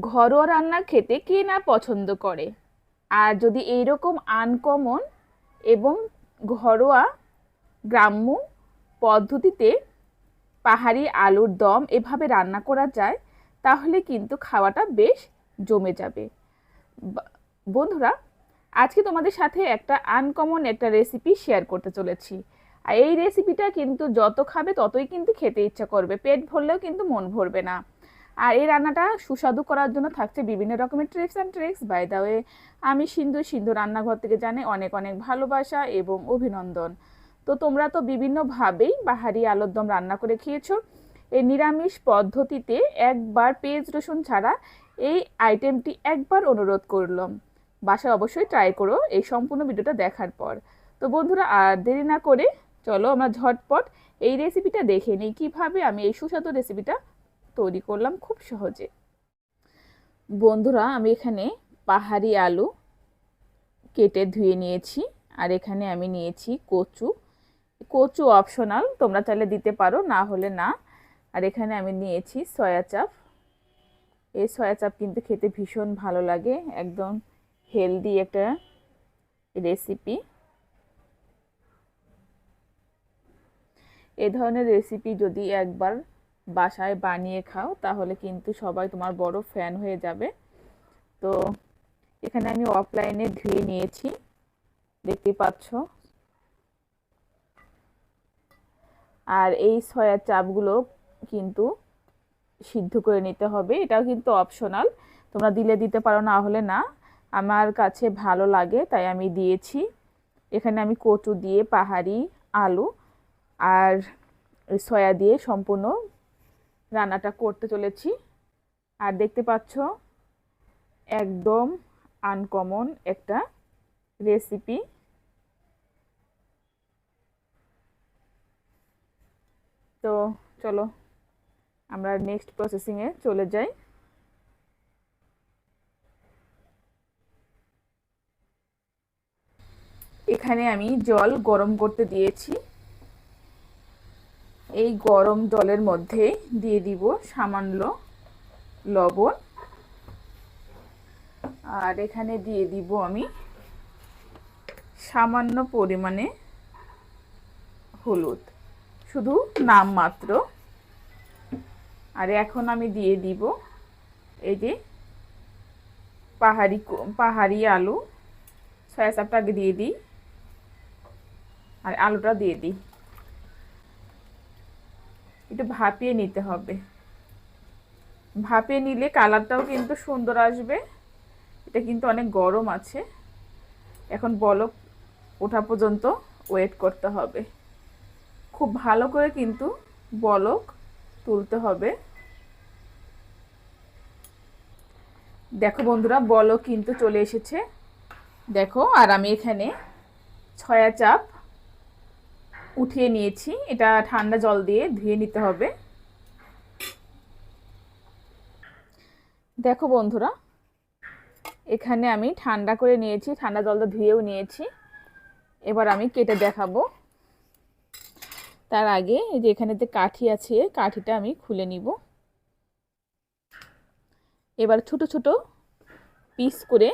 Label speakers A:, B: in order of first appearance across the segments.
A: ঘরোয়া রান্না খেতে কে না পছন্দ করে? আর যদি এইরকম আনকমন এবং ঘরোয়া গ্রাম্য পদ্ধতিতে পাহাড়ি আলুর দম এভাবে রান্না করা যায়, তাহলে কিন্তু খাওয়াটা বেশ জমে যাবে। বন্ধুরা, আজকে তোমাদের সাথে একটা আনকমন একটা রেসিপি শেয়ার করতে চলেছি। আর এই রেসিপিটা কিন্তু যত খাবে ততই কিন্তু খেতে ইচ্ছা করবে। পেট ভরলেও কিন্তু মন ভরবে না। আর এই রান্নাটা সুস্বাদু করার জন্য থাকছে বিভিন্ন রকমের tips and tricks by the way আমি সিন্ধু সিন্ধু রান্নাঘর থেকে জানে অনেক অনেক ভালোবাসা এবং অভিনন্দন। তো তোমরা তো বিভিন্নভাবেই বাহারি আলুর দম রান্না করে খেয়েছো। এই নিরামিষ পদ্ধতিতে একবার পেঁয়াজ, রসুন ছাড়া এই আইটেমটি একবার অনুরোধ করলাম। বাসায় অবশ্যই ট্রাই করো এই সম্পূর্ণ ভিডিওটা দেখার পর। তো বন্ধুরা, আর দেরি না করে চলো আমরা ঝটপট এই রেসিপিটা দেখে নিই। কীভাবে আমি এই সুস্বাদু রেসিপিটা তৈরি করলাম খুব সহজে। বন্ধুরা, আমি এখানে পাহাড়ি আলু কেটে ধুয়ে নিয়েছি আর এখানে আমি নিয়েছি কচু। কচু অপশনাল তোমরা চাইলে দিতে পারো, না হলে না। আর এখানে আমি নিয়েছি সয়া চাপ। এই সয়া চাপ কিন্তু খেতে ভীষণ ভালো লাগে, একদম হেলদি একটা রেসিপি এ ধরনের রেসিপি যদি একবার বাসায় বানিয়ে খাও, তাহলে কিন্তু সবাই তোমার বড় ফ্যান হয়ে যাবে। তো এখানে আমি অফলাইনে ধুয়ে নিয়েছি, দেখতে পাচ্ছ। আর এই সয়া চাপগুলো কিন্তু সিদ্ধ করে নিতে হবে, এটাও কিন্তু অপশনাল তোমরা দিলে দিতে পারো, না হলে না। আমার কাছে ভালো লাগে, তাই আমি দিয়েছি। এখানে আমি কচু দিয়ে, পাহাড়ি, আলু আর সয়া দিয়ে সম্পূর্ণ রান্নাটা করতে চলেছি। আর দেখতে পাচ্ছ, একদম আনকমন একটা রেসিপি তো চলো, আমরা নেক্সট প্রসেসিংয়ে চলে যাই। এখানে আমি জল গরম করতে দিয়েছি। এই গরম জলের মধ্যে দিয়ে দিব সামান্য লবণ। আর এখানে দিয়ে দিব আমি সামান্য পরিমাণে হলুদ। শুধু নাম মাত্র। আর এখন আমি দিয়ে দিব এই যে পাহাড়ি পাহাড়ি আলু। সয়া চাপটা আগে দিয়ে দিই। আর আলুটা দিয়ে দিই। একটু ভাপিয়ে নিতে হবে। ভাপিয়ে নিলে কালারটাও কিন্তু সুন্দর আসবে। এটা কিন্তু অনেক গরম আছে। এখন বলক ওঠা পর্যন্ত ওয়েট করতে হবে। খুব ভালো করে কিন্তু বলক তুলতে হবে। দেখো বন্ধুরা, বলক কিন্তু চলে এসেছে। দেখো, আর আমি এখানে ছয়া চাপ উঠিয়ে নিয়েছি। এটা ঠান্ডা জল দিয়ে ধুয়ে নিতে হবে। দেখো বন্ধুরা, এখানে আমি ঠান্ডা করে নিয়েছি, ঠান্ডা জলটা ধুয়েও নিয়েছি। এবার আমি কেটে দেখাবো। তার আগে এই যে এখানে যে কাঠি আছে, কাঠিটা আমি খুলে নিব। এবার ছোট ছোট পিস করে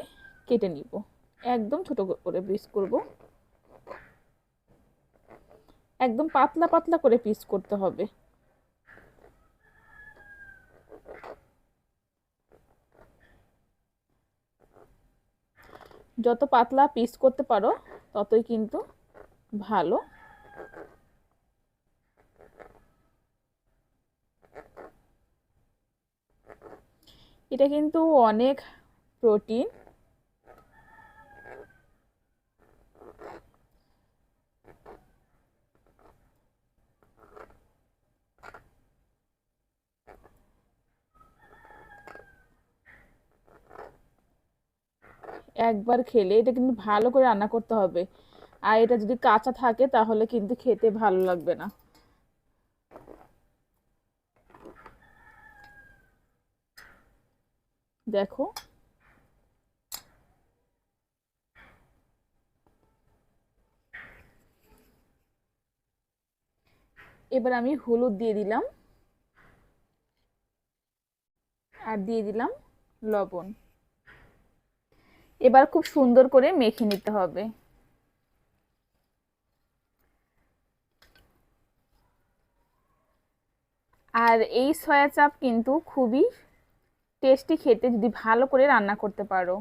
A: কেটে নিব। একদম ছোট করে পিস করব। একদম পাতলা পাতলা করে পিস করতে হবে। যত পাতলা পিস করতে পারো, ততই কিন্তু ভালো। এটা কিন্তু অনেক প্রোটিন একবার খেলে এটা কিন্তু ভালো করে রান্না করতে হবে। আর এটা যদি কাঁচা থাকে তাহলে কিন্তু খেতে ভালো লাগবে না। দেখো। এবার আমি হলুদ দিয়ে দিলাম। আর দিয়ে দিলাম লবণ। এবার খুব সুন্দর করে মেখে নিতে হবে। আর এই সয়া চাপ কিন্তু খুবই টেস্টি খেতে যদি ভালো করে রান্না করতে পারো।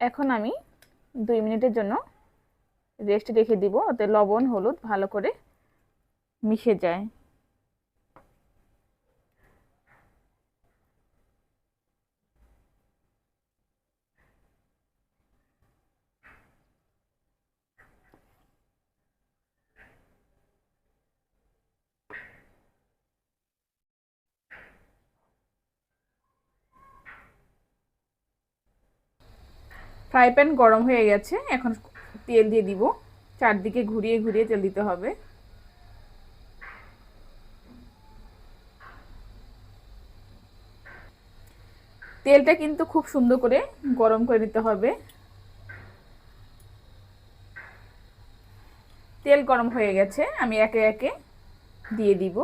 A: এখন আমি দুই মিনিটের জন্য রেস্ট রেখে দিব ওতে লবণ, হলুদ ভালো করে মিশে যায়। ফ্রাই প্যান গরম হয়ে গেছে, এখন তেল দিয়ে দিব। চারদিকে ঘুরিয়ে ঘুরিয়ে তেল দিতে হবে। তেলটা কিন্তু খুব সুন্দর করে গরম করে নিতে হবে। তেল গরম হয়ে গেছে, আমি একে একে দিয়ে দিব।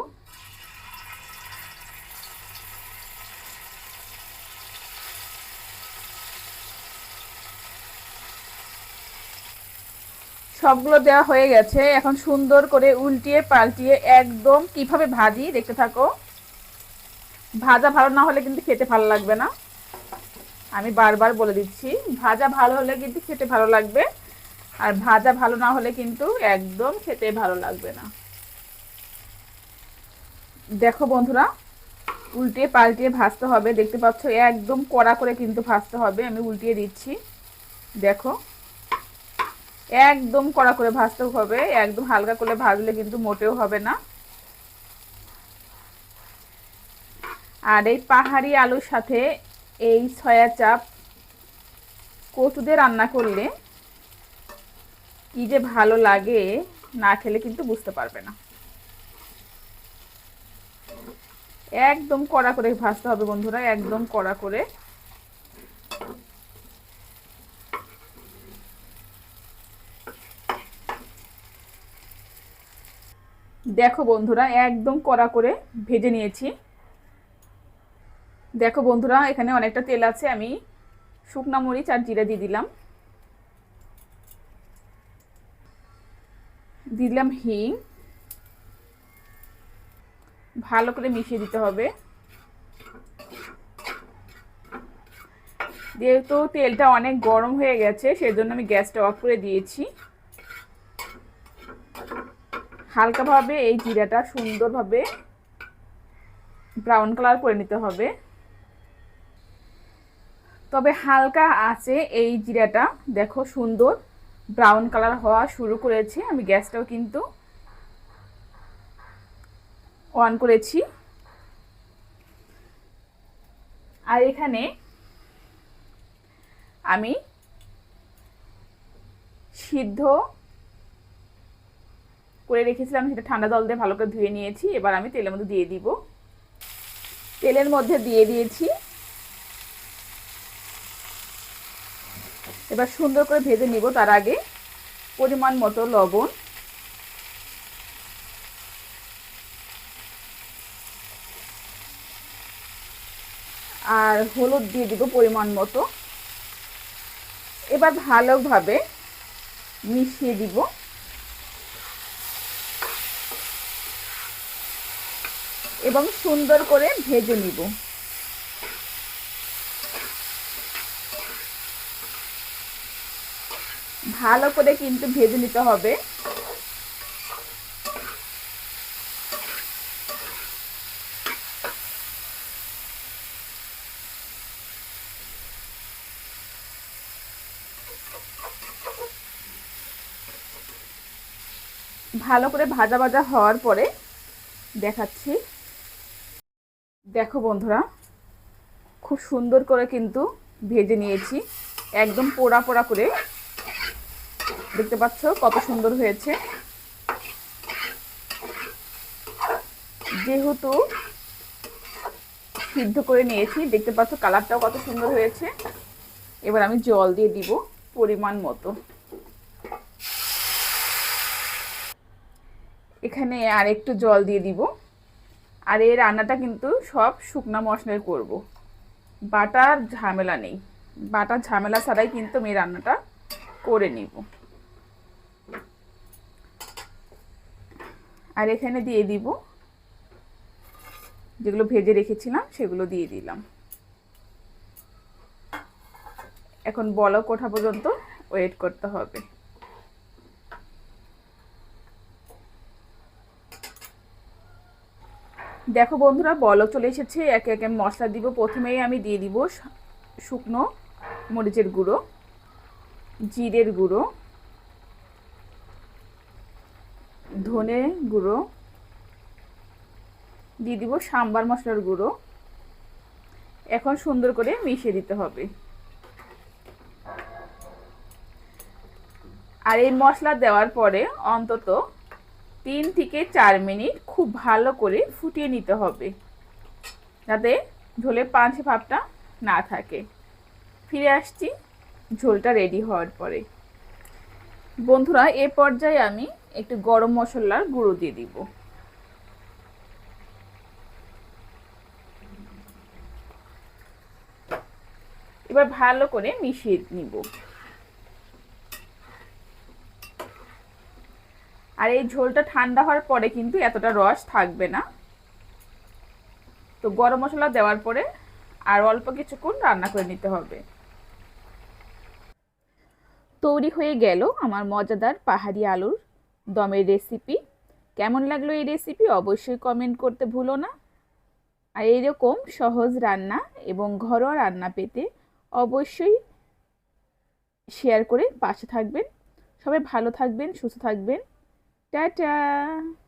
A: সবগুলো দেওয়া হয়ে গেছে। এখন সুন্দর করে উল্টিয়ে পাল্টিয়ে একদম কীভাবে ভাজি দেখতে থাকো। ভাজা ভালো না হলে কিন্তু খেতে ভালো লাগবে না। আমি বারবার বলে দিচ্ছি, ভাজা ভালো হলে কিন্তু খেতে ভালো লাগবে। আর ভাজা ভালো না হলে কিন্তু একদম খেতে ভালো লাগবে না। দেখো বন্ধুরা, উল্টিয়ে পাল্টিয়ে ভাজতে হবে। দেখতে পাচ্ছ, একদম কড়া করে কিন্তু ভাজতে হবে। আমি উল্টিয়ে দিচ্ছি। দেখো। একদম কড়া করে ভাজতে হবে, একদম হালকা করে ভাজলে কিন্তু মোটেও হবে না। আর এই পাহাড়ি আলুর সাথে এই সয়া চাপ কচু দিয়ে রান্না করলে কি যে ভালো লাগে না খেলে কিন্তু বুঝতে পারবে না। একদম কড়া করে ভাজতে হবে বন্ধুরা, একদম কড়া করে। দেখো বন্ধুরা, একদম কড়া করে ভেজে নিয়েছি। দেখো বন্ধুরা, এখানে অনেকটা তেল আছে, আমি শুকনা মরিচ আর জিরা দিয়ে দিলাম। দিলাম হিং। ভালো করে মিশিয়ে দিতে হবে। যেহেতু তেলটা অনেক গরম হয়ে গেছে, সেজন্য আমি গ্যাসটা অফ করে দিয়েছি। হালকাভাবে এই জিরাটা সুন্দরভাবে ব্রাউন কালার করে নিতে হবে। তবে হালকা আছে এই জিরাটা। দেখো সুন্দর ব্রাউন কালার হওয়া শুরু করেছে। আমি গ্যাসটাও কিন্তু অন করেছি। আর এখানে আমি সিদ্ধ করে রেখেছিলাম, সেটা ঠান্ডা জল দিয়ে ভালো করে ধুয়ে নিয়েছি। এবার আমি তেলের মধ্যে দিয়ে দিব। তেলের মধ্যে দিয়ে দিয়েছি। এবার সুন্দর করে ভেজে নিব তার আগে পরিমাণ মতো লবণ। আর হলুদ দিয়ে দিব পরিমাণ মতো। এবার ভালোভাবে মিশিয়ে দিব। এবং সুন্দর করে ভেজে নিব। ভালো করে কিন্তু ভেজে নিতে হবে। ভালো করে ভাজা ভাজা হওয়ার পরে দেখাচ্ছি। দেখো বন্ধুরা, খুব সুন্দর করে কিন্তু ভেজে নিয়েছি, একদম পোড়া পোড়া করে। দেখতে পাচ্ছ কত সুন্দর হয়েছে। যেহেতু সিদ্ধ করে নিয়েছি, দেখতে পাচ্ছ কালারটাও কত সুন্দর হয়েছে। এবার আমি জল দিয়ে দিব পরিমাণ মতো। এখানে আর একটু জল দিয়ে দিব। আর এই রান্নাটা কিন্তু সব শুকনা মশলায় করব। বাটার ঝামেলা নেই। বাটার ঝামেলা ছাড়াই কিন্তু আমি রান্নাটা করে নিব। আর এখানে দিয়ে দিব যেগুলো ভেজে রেখেছিলাম, সেগুলো দিয়ে দিলাম। এখন বলক ওঠা পর্যন্ত ওয়েট করতে হবে। দেখো বন্ধুরা, বলক চলে এসেছে। একে একে মশলা দিব। প্রথমেই আমি দিয়ে দিব শুকনো মরিচের গুঁড়ো, জিরের গুঁড়ো, ধনে গুঁড়ো, দিয়ে দিব সাম্বার মশলার গুঁড়ো। এখন সুন্দর করে মিশিয়ে দিতে হবে। আর এই মশলা দেওয়ার পরে অন্তত তিন থেকে চার মিনিট খুব ভালো করে ফুটিয়ে নিতে হবে। যাতে ঝোলের পাঁচ ভাবটা না থাকে। ফিরে আসছি ঝোলটা রেডি হওয়ার পরে। বন্ধুরা, এ পর্যায়ে আমি একটু গরম মশলার গুঁড়ো দিয়ে দিব। এবার ভালো করে মিশিয়ে নিব। আর এই ঝোলটা ঠান্ডা হওয়ার পরে কিন্তু এতটা রস থাকবে না। তো গরম মশলা দেওয়ার পরে আর অল্প কিছুক্ষণ রান্না করে নিতে হবে। তৈরি হয়ে গেল আমার মজাদার পাহাড়ি আলুর দমের রেসিপি কেমন লাগল এই রেসিপি অবশ্যই কমেন্ট করতে ভুলো না। আর এইরকম সহজ রান্না এবং ঘরোয়া রান্না পেতে অবশ্যই শেয়ার করে পাশে থাকবেন। সবাই ভালো থাকবেন, সুস্থ থাকবেন। Ta-ta!